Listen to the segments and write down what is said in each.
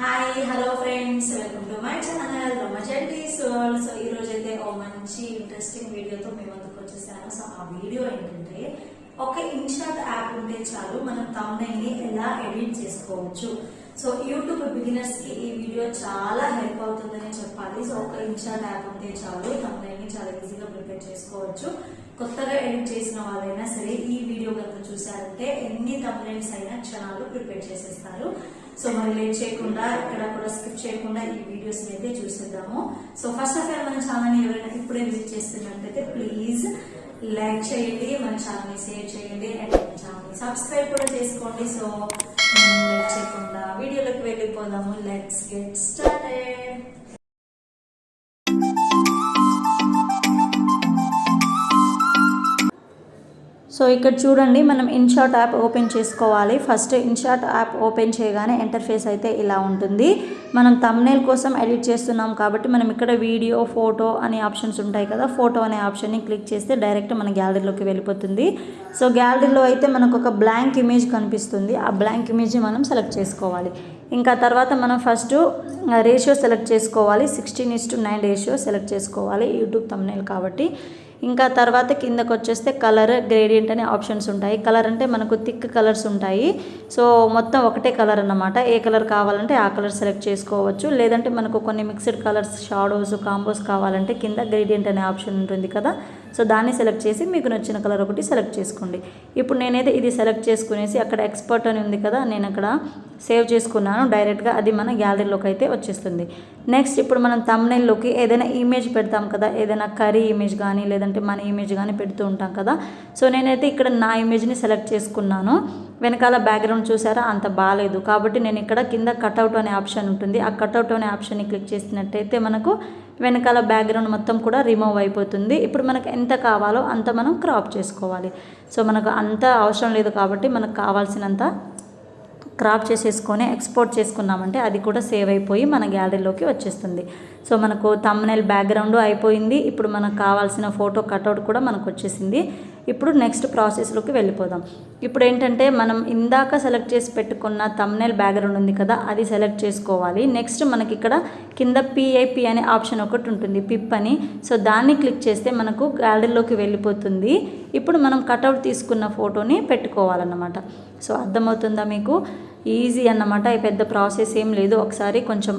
Hi hello friends welcome to my channel రమజంటీస్ world so ఈ రోజు అయితే ఓ మంచి ఇంట్రెస్టింగ్ వీడియోతో మేము ముందుకు వచ్చేసాను. సో ఆ వీడియో ఏంటంటే ఒక ఇన్షాట్ యాప్ ఉంటే చాలు మనం thumbnail ని ఎలా ఎడిట్ చేసుకోవచ్చు. సో యూట్యూబ్ బిగినర్స్కి ఈ వీడియో చాలా హెల్ప్ అవుతుందని చెప్పాలి. సో ఒక ఇన్షాట్ యాప్ ఉంటే చాలు thumbnail ని చాలా ఈజీగా ప్రిపేర్ చేసుకోవచ్చు. కొత్తగా ఎడిట్ చేసిన వాళ్ళైనా సరే ఈ వీడియో కనుక చూసారంటే ఎన్ని thumbnails అయినా క్షణాలు ప్రిపేర్ చేసేస్తారు. సో మరి లేట్ చేయకుండా ఇక్కడ కూడా స్కిప్ చేయకుండా ఈ వీడియోస్ అయితే చూసేద్దాము. సో ఫస్ట్ ఆఫ్ ఆల్ మన ఛానల్ ఎవరైనా ఇప్పుడే విజిట్ చేస్తున్నట్లయితే ప్లీజ్ లైక్ చేయండి మన ఛానల్ని షేర్ చేయండి అండ్ మన ఛానల్ని సబ్స్క్రైబ్ కూడా చేసుకోండి. సో లేట్ చేయకుండా వీడియోలోకి వెళ్ళిపోదాము. లెట్స్ గెట్ స్టార్టెడ్ సో ఇక్కడ చూడండి మనం ఇన్షాట్ యాప్ ఓపెన్ చేసుకోవాలి. ఫస్ట్ ఇన్షాట్ యాప్ ఓపెన్ చేయగానే ఇంటర్ఫేస్ అయితే ఇలా ఉంటుంది. మనం తమ్నేల్ కోసం ఎడిట్ చేస్తున్నాం కాబట్టి మనం ఇక్కడ వీడియో ఫోటో అనే ఆప్షన్స్ ఉంటాయి కదా ఫోటో అనే ఆప్షన్ని క్లిక్ చేస్తే డైరెక్ట్ మన గ్యాలరీలోకి వెళ్ళిపోతుంది. సో గ్యాలరీలో అయితే మనకు ఒక బ్లాంక్ ఇమేజ్ కనిపిస్తుంది. ఆ బ్లాంక్ ఇమేజ్ మనం సెలెక్ట్ చేసుకోవాలి. ఇంకా తర్వాత మనం ఫస్ట్ రేషియో సెలెక్ట్ చేసుకోవాలి. Sixteen is to nine ratio select చేసుకోవాలి. యూట్యూబ్ తమ్నేల్ కాబట్టి. ఇంకా తర్వాత కిందకు వచ్చేస్తే కలర్ గ్రేడియంట్ అనే ఆప్షన్స్ ఉంటాయి. కలర్ అంటే మనకు థిక్ కలర్స్ ఉంటాయి. సో మొత్తం ఒకటే కలర్ అన్నమాట. ఏ కలర్ కావాలంటే ఆ కలర్ సెలెక్ట్ చేసుకోవచ్చు. లేదంటే మనకు కొన్ని మిక్స్డ్ కలర్స్ షాడోస్ కాంబోస్ కావాలంటే కింద గ్రేడియంట్ అనే ఆప్షన్ ఉంటుంది కదా. సో దాన్ని సెలెక్ట్ చేసి మీకు నచ్చిన కలర్ ఒకటి సెలెక్ట్ చేసుకోండి. ఇప్పుడు నేనైతే ఇది సెలెక్ట్ చేసుకునేసి అక్కడ ఎక్స్పర్ట్ అని ఉంది కదా నేను అక్కడ సేవ్ చేసుకున్నాను. డైరెక్ట్గా అది మన గ్యాలరీలోకి అయితే వచ్చేస్తుంది. నెక్స్ట్ ఇప్పుడు మనం తమ్నైల్లోకి ఏదైనా ఇమేజ్ పెడతాం కదా ఏదైనా కర్రీ ఇమేజ్ కానీ లేదంటే మన ఇమేజ్ కానీ పెడుతూ ఉంటాం కదా. సో నేనైతే ఇక్కడ నా ఇమేజ్ని సెలెక్ట్ చేసుకున్నాను. వెనకాల బ్యాక్గ్రౌండ్ చూసారా? అంత బాగాలేదు కాబట్టి నేను ఇక్కడ కింద కట్అవుట్ అనే ఆప్షన్ ఉంటుంది. ఆ కట్అవుట్ అనే ఆప్షన్ని క్లిక్ చేసినట్టయితే మనకు వెనకాల బ్యాక్గ్రౌండ్ మొత్తం కూడా రిమూవ్ అయిపోతుంది. ఇప్పుడు మనకు ఎంత కావాలో అంత మనం క్రాప్ చేసుకోవాలి. సో మనకు అంత అవసరం లేదు కాబట్టి మనకు కావాల్సినంత క్రాప్ చేసేసుకొని ఎక్స్పోర్ట్ చేసుకున్నామంటే అది కూడా సేవ్ అయిపోయి మన గ్యాలరీలోకి వచ్చేస్తుంది. సో మనకు తమ్నెల్ బ్యాక్గ్రౌండ్ అయిపోయింది. ఇప్పుడు మనకు కావాల్సిన ఫోటో కటౌట్ కూడా మనకు వచ్చేసింది. ఇప్పుడు నెక్స్ట్ ప్రాసెస్లోకి వెళ్ళిపోదాం. ఇప్పుడు ఏంటంటే మనం ఇందాక సెలెక్ట్ చేసి పెట్టుకున్న తమ్నెల్ బ్యాక్గ్రౌండ్ ఉంది కదా అది సెలెక్ట్ చేసుకోవాలి. నెక్స్ట్ మనకి ఇక్కడ కింద పిఐపి అనే ఆప్షన్ ఒకటి ఉంటుంది పిప్ అని. సో దాన్ని క్లిక్ చేస్తే మనకు గ్యాలరీలోకి వెళ్ళిపోతుంది. ఇప్పుడు మనం కటౌట్ తీసుకున్న ఫోటోని పెట్టుకోవాలన్నమాట. సో అర్థమవుతుందా మీకు? ఈజీ అన్నమాట. ఈ పెద్ద ప్రాసెస్ ఏం లేదు. ఒకసారి కొంచెం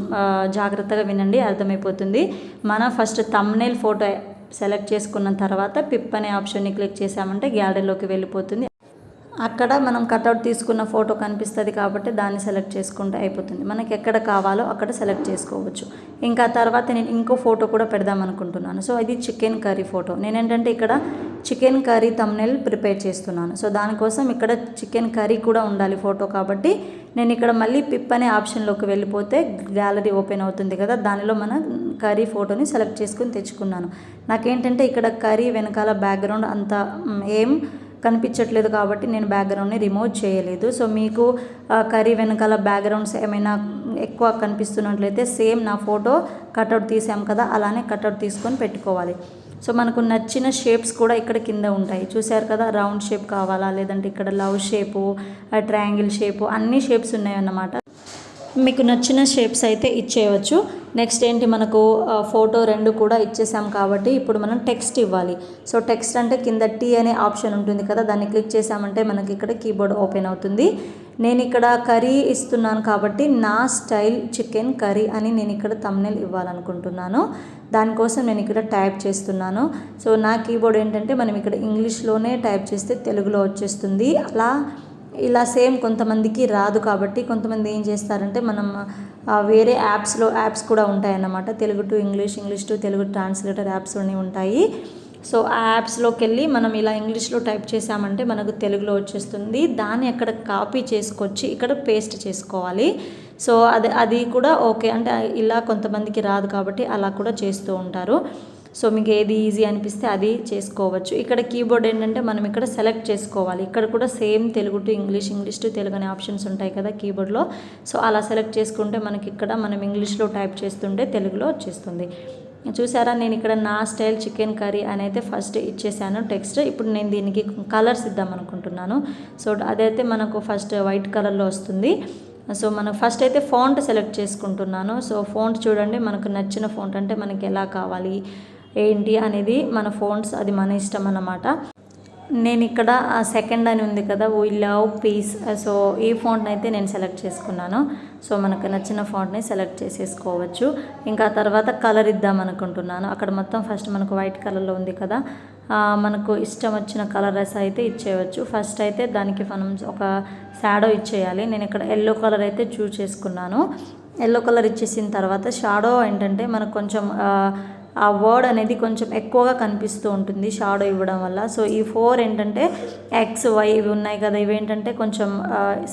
జాగ్రత్తగా వినండి అర్థమైపోతుంది. మన ఫస్ట్ తమ్నేల్ ఫోటో సెలెక్ట్ చేసుకున్న తర్వాత పిప్ అనే ఆప్షన్ని క్లిక్ చేసామంటే గ్యాలరీలోకి వెళ్ళిపోతుంది. అక్కడ మనం కట్అవుట్ తీసుకున్న ఫోటో కనిపిస్తుంది కాబట్టి దాన్ని సెలెక్ట్ చేసుకుంటే అయిపోతుంది. మనకి ఎక్కడ కావాలో అక్కడ సెలెక్ట్ చేసుకోవచ్చు. ఇంకా తర్వాత నేను ఇంకో ఫోటో కూడా పెడదాం అనుకుంటున్నాను. సో ఇది చికెన్ కర్రీ ఫోటో. నేనేంటంటే ఇక్కడ చికెన్ కర్రీ తమ్నెల్ ప్రిపేర్ చేస్తున్నాను. సో దానికోసం ఇక్కడ చికెన్ కర్రీ కూడా ఉండాలి ఫోటో కాబట్టి నేను ఇక్కడ మళ్ళీ పిప్ అనే ఆప్షన్లోకి వెళ్ళిపోతే గ్యాలరీ ఓపెన్ అవుతుంది కదా దానిలో మన కర్రీ ఫోటోని సెలెక్ట్ చేసుకుని తెచ్చుకున్నాను. నాకేంటంటే ఇక్కడ కర్రీ వెనకాల బ్యాక్గ్రౌండ్ అంత ఏం కనిపించట్లేదు కాబట్టి నేను బ్యాక్గ్రౌండ్ని రిమూవ్ చేయలేదు. సో మీకు కర్రీ వెనకాల బ్యాక్గ్రౌండ్స్ ఏమైనా ఎక్కువ కనిపిస్తున్నట్లయితే సేమ్ నా ఫోటో కట్అవుట్ తీసాం కదా అలానే కట్అవుట్ తీసుకొని పెట్టుకోవాలి. సో మనకు నచ్చిన షేప్స్ కూడా ఇక్కడ కింద ఉంటాయి. చూశారు కదా రౌండ్ షేప్ కావాలా లేదంటే ఇక్కడ లవ్ షేపు ట్రయాంగిల్ షేపు అన్ని షేప్స్ ఉన్నాయన్నమాట. మీకు నచ్చిన షేప్స్ అయితే ఇచ్చేయవచ్చు. నెక్స్ట్ ఏంటి? మనకు ఫోటో రెండు కూడా ఇచ్చేసాం కాబట్టి ఇప్పుడు మనం టెక్స్ట్ ఇవ్వాలి. సో టెక్స్ట్ అంటే కింద టీ అనే ఆప్షన్ ఉంటుంది కదా దాన్ని క్లిక్ చేసామంటే మనకి ఇక్కడ కీబోర్డ్ ఓపెన్ అవుతుంది. నేను ఇక్కడ కర్రీ ఇస్తున్నాను కాబట్టి నా స్టైల్ చికెన్ కర్రీ అని నేను ఇక్కడ తమ్నెల్ ఇవ్వాలనుకుంటున్నాను. దానికోసం నేను ఇక్కడ టైప్ చేస్తున్నాను. సో నా కీబోర్డ్ ఏంటంటే మనం ఇక్కడ ఇంగ్లీష్లోనే టైప్ చేస్తే తెలుగులో వచ్చేస్తుంది. అలా ఇలా సేమ్ కొంతమందికి రాదు కాబట్టి కొంతమంది ఏం చేస్తారంటే మనం వేరే యాప్స్లో యాప్స్ కూడా ఉంటాయన్నమాట. Telugu to English English to Telugu translator apps అన్నీ ఉంటాయి. సో ఆ యాప్స్లోకి వెళ్ళి మనం ఇలా ఇంగ్లీష్లో టైప్ చేసామంటే మనకు తెలుగులో వచ్చేస్తుంది. దాన్ని అక్కడ కాపీ చేసుకొచ్చి ఇక్కడ పేస్ట్ చేసుకోవాలి. సో అది అది కూడా ఓకే. అంటే ఇలా కొంతమందికి రాదు కాబట్టి అలా కూడా చేస్తూ ఉంటారు. సో మీకు ఏది ఈజీ అనిపిస్తే అది చేసుకోవచ్చు. ఇక్కడ కీబోర్డ్ ఏంటంటే మనం ఇక్కడ సెలెక్ట్ చేసుకోవాలి. ఇక్కడ కూడా same Telugu to English English to Telugu అనే ఆప్షన్స్ ఉంటాయి కదా కీబోర్డ్లో సో అలా సెలెక్ట్ చేసుకుంటే మనకి ఇక్కడ మనం ఇంగ్లీష్లో టైప్ చేస్తుంటే తెలుగులో వచ్చేస్తుంది. చూసారా? నేను ఇక్కడ నా స్టైల్ చికెన్ కర్రీ అని అయితే ఫస్ట్ ఇచ్చేసాను. టెక్స్ట్ ఇప్పుడు నేను దీనికి కలర్స్ ఇద్దాం అనుకుంటున్నాను. సో అదైతే మనకు ఫస్ట్ వైట్ కలర్లో వస్తుంది. సో మనం ఫస్ట్ అయితే ఫాంట్ సెలెక్ట్ చేసుకుంటున్నాను. సో ఫాంట్ చూడండి మనకు నచ్చిన ఫాంట్ అంటే మనకి ఎలా కావాలి? ఏంటి అనేది మన ఫోన్స్ అది మన ఇష్టం అన్నమాట. నేను ఇక్కడ సెకండ్ అని ఉంది కదా వీ లవ్ పీస్ సో ఈ ఫాంట్ని అయితే నేను సెలెక్ట్ చేసుకున్నాను. సో మనకు నచ్చిన ఫాంట్ని సెలెక్ట్ చేసేసుకోవచ్చు. ఇంకా తర్వాత కలర్ ఇద్దాం అనుకుంటున్నాను. అక్కడ మొత్తం ఫస్ట్ మనకు వైట్ కలర్లో ఉంది కదా మనకు ఇష్టం వచ్చిన కలర్స్ అయితే ఇచ్చేయవచ్చు ఫస్ట్ అయితే దానికి మనం ఒక షాడో ఇచ్చేయాలి. నేను ఇక్కడ ఎల్లో కలర్ అయితే చూస్ చేసుకున్నాను. ఎల్లో కలర్ ఇచ్చేసిన తర్వాత షాడో ఏంటంటే మనకు కొంచెం ఆ, వర్డ్ అనేది కొంచెం ఎక్కువగా కనిపిస్తూ ఉంటుంది షాడో ఇవ్వడం వల్ల. సో ఈ ఫోర్ ఏంటంటే ఎక్స్ వై ఇవి ఉన్నాయి కదా. ఇవి ఏంటంటే కొంచెం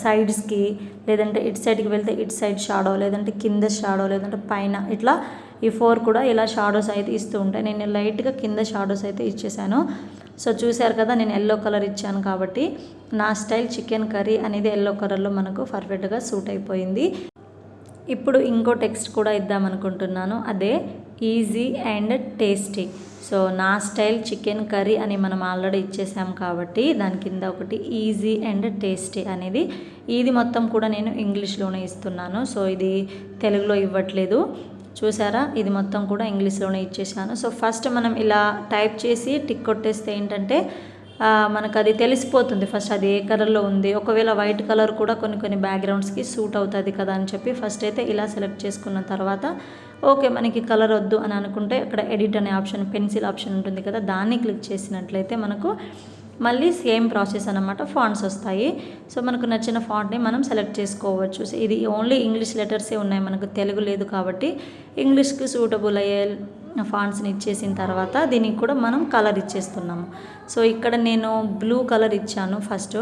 సైడ్స్కి లేదంటే ఇటు సైడ్కి వెళ్తే ఇటు సైడ్ షాడో లేదంటే కింద షాడో లేదంటే పైన. ఇట్లా ఈ ఫోర్ కూడా ఇలా షాడోస్ అయితే ఇస్తూ ఉంటాయి. నేను లైట్గా కింద షాడోస్ అయితే ఇచ్చేసాను. సో చూశారు కదా నేను ఎల్లో కలర్ ఇచ్చాను కాబట్టి నా స్టైల్ చికెన్ కర్రీ అనేది ఎల్లో కలర్లో మనకు పర్ఫెక్ట్గా సూట్ అయిపోయింది. ఇప్పుడు ఇంకో టెక్స్ట్ కూడా ఇద్దాం అనుకుంటున్నాను. అదే ఈజీ అండ్ టేస్టీ. సో నా స్టైల్ చికెన్ కర్రీ అని మనం ఆల్రెడీ ఇచ్చేసాం కాబట్టి దాని కింద ఒకటి ఈజీ అండ్ టేస్టీ అనేది. ఇది మొత్తం కూడా నేను ఇంగ్లీష్లోనే ఇస్తున్నాను. సో ఇది తెలుగులో ఇవ్వట్లేదు. చూసారా? ఇది మొత్తం కూడా ఇంగ్లీష్లోనే ఇచ్చేసాను. సో ఫస్ట్ మనం ఇలా టైప్ చేసి టిక్ కొట్టేస్తే ఏంటంటే మనకు అది తెలిసిపోతుంది. ఫస్ట్ అది ఏ కలర్లో ఉంది? ఒకవేళ వైట్ కలర్ కూడా కొన్ని కొన్ని బ్యాక్గ్రౌండ్స్కి సూట్ అవుతుంది కదా అని చెప్పి ఫస్ట్ అయితే ఇలా సెలెక్ట్ చేసుకున్న తర్వాత ఓకే మనకి కలర్ వద్దు అని అనుకుంటే అక్కడ ఎడిట్ అనే ఆప్షన్ పెన్సిల్ ఆప్షన్ ఉంటుంది కదా దాన్ని క్లిక్ చేసినట్లయితే మనకు మళ్ళీ సేమ్ ప్రాసెస్ అనమాట ఫాంట్స్ వస్తాయి. సో మనకు నచ్చిన ఫాంట్ని మనం సెలెక్ట్ చేసుకోవచ్చు. సో ఇది ఓన్లీ ఇంగ్లీష్ లెటర్సే ఉన్నాయి మనకు తెలుగు లేదు కాబట్టి ఇంగ్లీష్కి సూటబుల్ అయ్యే ఫాంట్స్ని ఇచ్చేసిన తర్వాత దీనికి కూడా మనం కలర్ ఇచ్చేస్తున్నాము. సో ఇక్కడ నేను బ్లూ కలర్ ఇచ్చాను ఫస్ట్.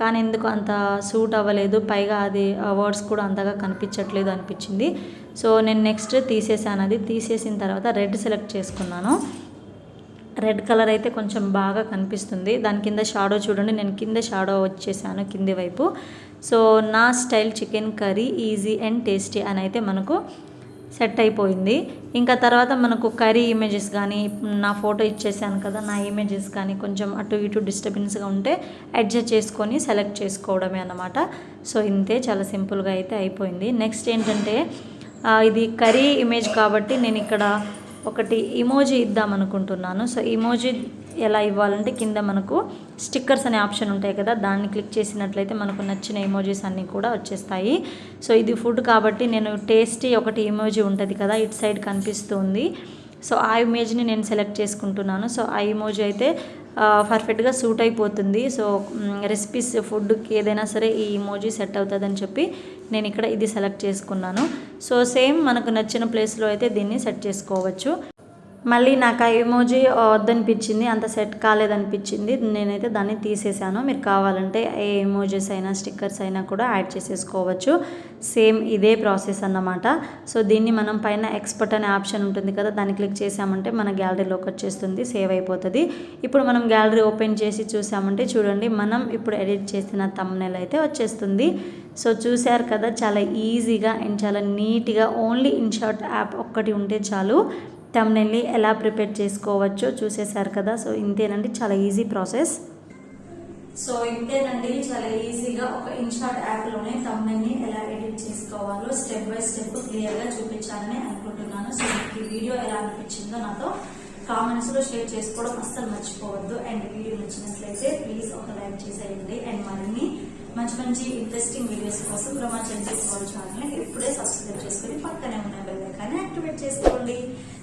కానీ ఎందుకు అంత సూట్ అవ్వలేదు. పైగా అది వర్డ్స్ కూడా అంతగా కనిపించట్లేదు అనిపించింది. సో నేను నెక్స్ట్ తీసేసాను అది. తీసేసిన తర్వాత రెడ్ సెలెక్ట్ చేసుకున్నాను. రెడ్ కలర్ అయితే కొంచెం బాగా కనిపిస్తుంది. దాని కింద షాడో చూడండి. నేను కింద షాడో వచ్చేసాను కింది వైపు. సో నా style chicken curry easy and tasty అని అయితే మనకు సెట్ అయిపోయింది. ఇంకా తర్వాత మనకు కర్రీ ఇమేజెస్ కానీ నా ఫోటో ఇచ్చేసాను కదా నా ఇమేజెస్ కానీ కొంచెం అటు ఇటు డిస్టర్బెన్స్గా ఉంటే అడ్జస్ట్ చేసుకొని సెలెక్ట్ చేసుకోవడమే అనమాట సో ఇంతే చాలా సింపుల్గా అయితే అయిపోయింది. నెక్స్ట్ ఏంటంటే ఇది కర్రీ ఇమేజ్ కాబట్టి నేను ఇక్కడ ఒకటి ఇమోజీ ఇద్దాం అనుకుంటున్నాను. సో ఇమోజీ ఎలా ఇవ్వాలంటే కింద మనకు స్టిక్కర్స్ అనే ఆప్షన్ ఉంటాయి కదా దాన్ని క్లిక్ చేసినట్లయితే మనకు నచ్చిన ఇమోజీస్ అన్నీ కూడా వచ్చేస్తాయి. సో ఇది ఫుడ్ కాబట్టి నేను టేస్టీ ఒకటి ఇమోజీ ఉంటుంది కదా ఇటు సైడ్ కనిపిస్తుంది. సో ఆ ఇమేజ్ని నేను సెలెక్ట్ చేసుకుంటున్నాను. సో ఆ ఇమోజీ అయితే పర్ఫెక్ట్గా సూట్ అయిపోతుంది. సో రెసిపీస్ ఫుడ్కి ఏదైనా సరే ఈ ఇమోజీ సెట్ అవుతుందని చెప్పి నేను ఇక్కడ ఇది సెలెక్ట్ చేసుకున్నాను. సో సేమ్ మనకు నచ్చిన ప్లేస్లో అయితే దీన్ని సెట్ చేసుకోవచ్చు. మళ్ళీ నాకు ఆ ఎమోజీ వద్దనిపించింది అంత సెట్ కాలేదనిపించింది. నేనైతే దాన్ని తీసేసాను. మీరు కావాలంటే ఏ ఎమోజీస్ అయినా స్టిక్కర్స్ అయినా కూడా యాడ్ చేసేసుకోవచ్చు. సేమ్ ఇదే ప్రాసెస్ అన్నమాట. సో దీన్ని మనం పైన ఎక్స్పర్ట్ అనే ఆప్షన్ ఉంటుంది కదా దాన్ని క్లిక్ చేసామంటే మన గ్యాలరీలోకి వచ్చేస్తుంది సేవ్ అయిపోతుంది. ఇప్పుడు మనం గ్యాలరీ ఓపెన్ చేసి చూసామంటే చూడండి మనం ఇప్పుడు ఎడిట్ చేసిన తమ్నెల్ అయితే వచ్చేస్తుంది. సో చూశారు కదా చాలా ఈజీగా అండ్ చాలా నీట్గా ఓన్లీ ఇన్షార్ట్ యాప్ ఒక్కటి ఉంటే చాలు. తమ్నెల్ని ఎలా ప్రిపేర్ చేసుకోవచ్చో చూసేశారు కదా. సో ఇంతేనండి. చాలా ఈజీ ప్రాసెస్. సో ఇంతేనండి. చాలా ఈజీగా ఒక ఇన్షార్ట్ యాప్లోనే తమ్నెల్ని ఎలా ఎడిట్ చేసుకోవాలో స్టెప్ బై స్టెప్ క్లియర్గా చూపించాలని అనుకుంటున్నాను. సో మీకు ఈ వీడియో ఎలా అనిపించిందో నాతో కామెంట్స్లో షేర్ చేసుకోవడం అస్సలు మర్చిపోవద్దు. అండ్ వీడియో నచ్చినట్లయితే ప్లీజ్ ఒక లైక్ చేసేయండి. అండ్ మరిన్ని మంచి మంచి ఇంట్రెస్టింగ్ వీడియోస్ కోసం రమా చేసుకోవాలి ఛానల్ని ఇప్పుడే సబ్స్క్రైబ్ చేసుకుని పక్కనే ఉన్న బెల్ ఐకాన్ని యాక్టివేట్ చేసుకోండి.